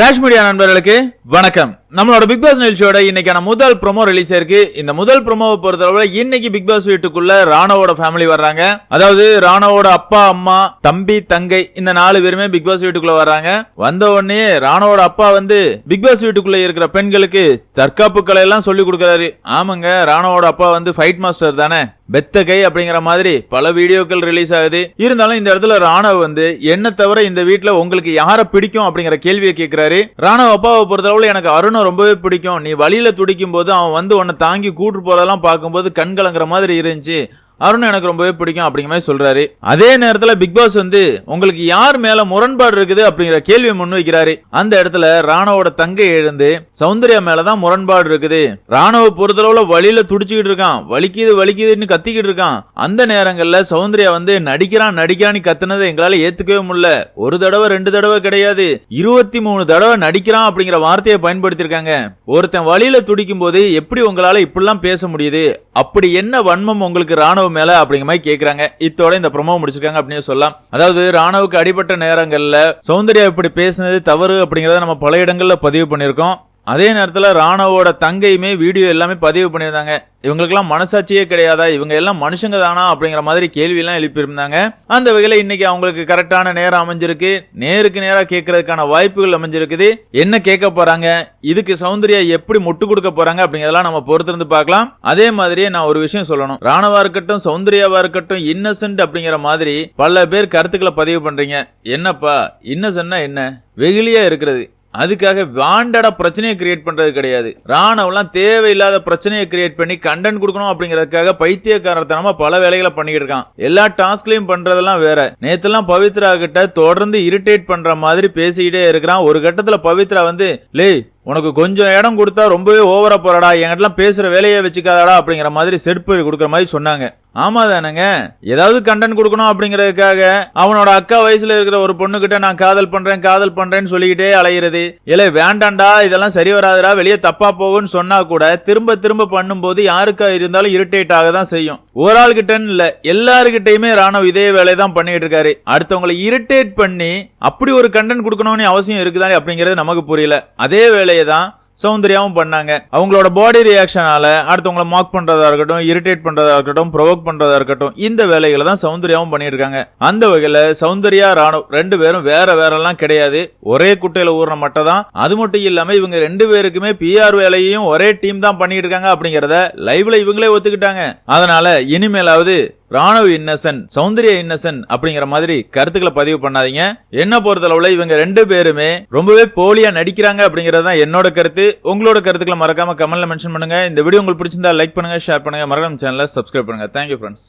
Rash media நண்பர்களுக்கு வணக்கம். நம்மளோட பிக் பாஸ் நிகழ்ச்சியோட இன்னைக்கான முதல் ப்ரோமோ ரிலீஸ் ஆயிருக்கு இந்த முதல் ப்ரோமோவை பொறுத்தளவுல இன்னைக்கு பிக் பாஸ் வீட்டுக்குள்ள ராணவோட ஃபேமிலி வர்றாங்க. அதாவது ராணவோட அப்பா அம்மா தம்பி தங்கை இந்த நாலு பேருமே பிக் பாஸ் வீட்டுக்குள்ள வர்றாங்க. வந்த உடனே ராணவோட அப்பா வந்து பிக் பாஸ் வீட்டுக்குள்ள இருக்கிற பெண்களுக்கு தற்காப்பு கலை எல்லாம் சொல்லி கொடுக்கறாரு. ஆமாங்க ராணவோட அப்பா வந்து ஃபைட் மாஸ்டர் தானே. பெத்த கை அப்படிங்கிற மாதிரி பல வீடியோக்கள் ரிலீஸ் ஆகுது. இருந்தாலும் இந்த இடத்துல ராணவ் வந்து என்ன தவிர இந்த வீட்டுல உங்களுக்கு யாரை பிடிக்கும் அப்படிங்கிற கேள்வியை கேட்கிறாரு. ராணவ் அப்பாவை பொறுத்தளவுல எனக்கு அருணை ரொம்பவே பிடிக்கும். நீ வழியில துடிக்கும் போது அவன் வந்து உன்னை தாங்கி கூட்டு போறதெல்லாம் பார்க்கும்போது கண் கலங்குற மாதிரி இருந்துச்சு. அருண் எனக்கு ரொம்பவே பிடிக்கும் அப்படிங்கிற மாதிரி சொல்றாரு. அதே நேரத்துல பிக் பாஸ் வந்து உங்களுக்கு யார் மேல முரண்பாடு இருக்குது? அப்படிங்கிற கேள்வியை முன்வைக்கிறாரு. அந்த இடத்துல ராணவோட தங்கை எழுந்து சௌந்தர்யா மேலதான் முரண்பாடு இருக்குது. ராணுவ பொறுத்தளவுல வழியில துடிச்சுக்கிட்டு இருக்கான். வலிக்குது வலிக்குதுன்னு கத்திக்கிட்டு இருக்கான். அந்த நேரங்கள்ல சௌந்தர்யா வந்து நடிக்கிறான் நடிக்கிறான்னு கத்துனதை எங்களால ஏத்துக்கவே முடியல. ஒரு தடவை ரெண்டு தடவை கிடையாது. இருபத்தி மூணு தடவை நடிக்கிறான் அப்படிங்கிற வார்த்தையை பயன்படுத்தியிருக்காங்க. ஒருத்தன் வழியில துடிக்கும் போது எப்படி உங்களால இப்படிலாம் பேச முடியுது? அப்படி என்ன வன்மம் உங்களுக்கு ராணுவ மேல அப்படிங்கிற மாதிரி கேக்குறாங்க. இத்தோட இந்த ப்ரொமோ முடிச்சிருக்காங்க அப்படின்னு சொல்லலாம். அதாவது ராணுவுக்கு அடிபட்ட நேரங்கள்ல சௌந்தர்யா இப்படி பேசுனது தவறு அப்படிங்கறத நம்ம பல இடங்கள்ல பதிவு பண்ணியிருக்கோம். அதே நேரத்தில் ராணவோட தங்கையுமே வீடியோ எல்லாமே பதிவு பண்ணியிருந்தாங்க. இவங்களுக்கெல்லாம் மனசாட்சியே கிடையாதா? இவங்க எல்லாம் மனுஷங்க தானா? அப்படிங்கிற மாதிரி கேள்வியெல்லாம் எழுப்பியிருந்தாங்க. அந்த வகையில் இன்னைக்கு அவங்களுக்கு கரெக்டான நேரம் அமைஞ்சிருக்கு. நேருக்கு நேராக கேட்கறதுக்கான வாய்ப்புகள் அமைஞ்சிருக்குது. என்ன கேட்க போறாங்க? இதுக்கு சௌந்தர்யா எப்படி முட்டு கொடுக்க போறாங்க? அப்படிங்கிறதெல்லாம் நம்ம பொறுத்திருந்து பார்க்கலாம். அதே மாதிரியே நான் ஒரு விஷயம் சொல்லணும். ராணவா இருக்கட்டும் சௌந்தர்யாவா இருக்கட்டும் இன்னசென்ட் அப்படிங்கிற மாதிரி பல பேர் கருத்துக்களை பதிவு பண்றீங்க. என்னப்பா? இன்னசென்ட்னா என்ன? வெகுளியா இருக்கிறது. அதுக்காக வாண்டடா பிரச்சனையை கிரியேட் பண்றது கிடையாது. ராணுவம்லாம் தேவையில்லாத பிரச்சனையை கிரியேட் பண்ணி கண்டென்ட் கொடுக்கணும் அப்படிங்கறதுக்காக பைத்தியக்காரத்தனமா பல வேலைகளை பண்ணிக்கிட்டு இருக்கான். எல்லா டாஸ்க்லயும் பண்றதெல்லாம் வேற. நேத்தெல்லாம் பவித்ரா கிட்ட தொடர்ந்து இரிட்டேட் பண்ற மாதிரி பேசிக்கிட்டே இருக்கிறான். ஒரு கட்டத்துல பவித்ரா வந்து லே உனக்கு கொஞ்சம் இடம் கொடுத்தா ரொம்பவே ஓவரா போறடா. என்கிட்டலாம் பேசுற வேலையை வச்சுக்காதடா அப்படிங்கிற மாதிரி செருப்பு கொடுக்குற மாதிரி சொன்னாங்க. ஆமா தானங்க ஏதாவது கண்டென்ட் கொடுக்கணும் அப்படிங்கறதுக்காக அவனோட அக்கா வயசுல இருக்கிற ஒரு பொண்ணு கிட்ட நான் காதல் பண்றேன் காதல் பண்றேன்னு சொல்லிக்கிட்டே அலையிறது. இல்ல வேண்டாம்டா இதெல்லாம் சரி வராதுடா வெளியே தப்பா போகும்னு சொன்னா கூட திரும்ப திரும்ப பண்ணும்போது யாருக்கா இருந்தாலும் இரிட்டேட் ஆக தான் செய்யும். ஒரு ஆள் கிட்டன்னு இல்ல எல்லாருக்கிட்டையுமே ராணுவ இதே வேலையை தான் பண்ணிட்டு இருக்காரு. அடுத்தவங்களை இரிட்டேட் பண்ணி அப்படி ஒரு கண்டென்ட் கொடுக்கணும்னு அவசியம் இருக்குதானே அப்படிங்கிறது நமக்கு புரியல. அதே வேலையை தான் சௌந்தர்யாவும் பண்ணாங்க. அவங்களோட பாடி ரியாக்ஷனால அடுத்தவங்களை மார்க் பண்றதா இருக்கட்டும் இரிட்டேட் பண்றதா இருக்கட்டும் ப்ரொவோக் பண்றதா இருக்கட்டும் இந்த வேலைகளை தான் சௌந்தர்யாவும் பண்ணியிருக்காங்க. அந்த வகையில சௌந்தர்யா ராணுவ ரெண்டு பேரும் வேற வேறெல்லாம் கிடையாது. ஒரே குட்டையில ஊறின மட்டும் தான். அது மட்டும் இல்லாம இவங்க ரெண்டு பேருக்குமே பிஆர் வேலையையும் ஒரே டீம் தான் பண்ணிட்டு இருக்காங்க அப்படிங்கறத லைவ்ல இவங்களே ஒத்துக்கிட்டாங்க. அதனால இனிமேலாவது ராணுவ இன்னசென்ட் சௌந்தர்ய இன்னசென்ட் அப்படிங்கிற மாதிரி கருத்துக்களை பதிவு பண்ணாதீங்க. என்ன பொறுத்தளவுல இவங்க ரெண்டு பேருமே ரொம்பவே போலியா நடிக்கிறாங்க அப்படிங்கறது தான் என்னோட கருத்து. உங்களோட கருத்துக்களை மறக்காம கமெண்ட்ல மென்ஷன் பண்ணுங்க. இந்த வீடியோ உங்களுக்கு பிடிச்சிருந்தா லைக் பண்ணுங்க ஷேர் பண்ணுங்க. மறக்காம சேனலை சப்ஸ்கிரைப் பண்ணுங்க. Thank you friends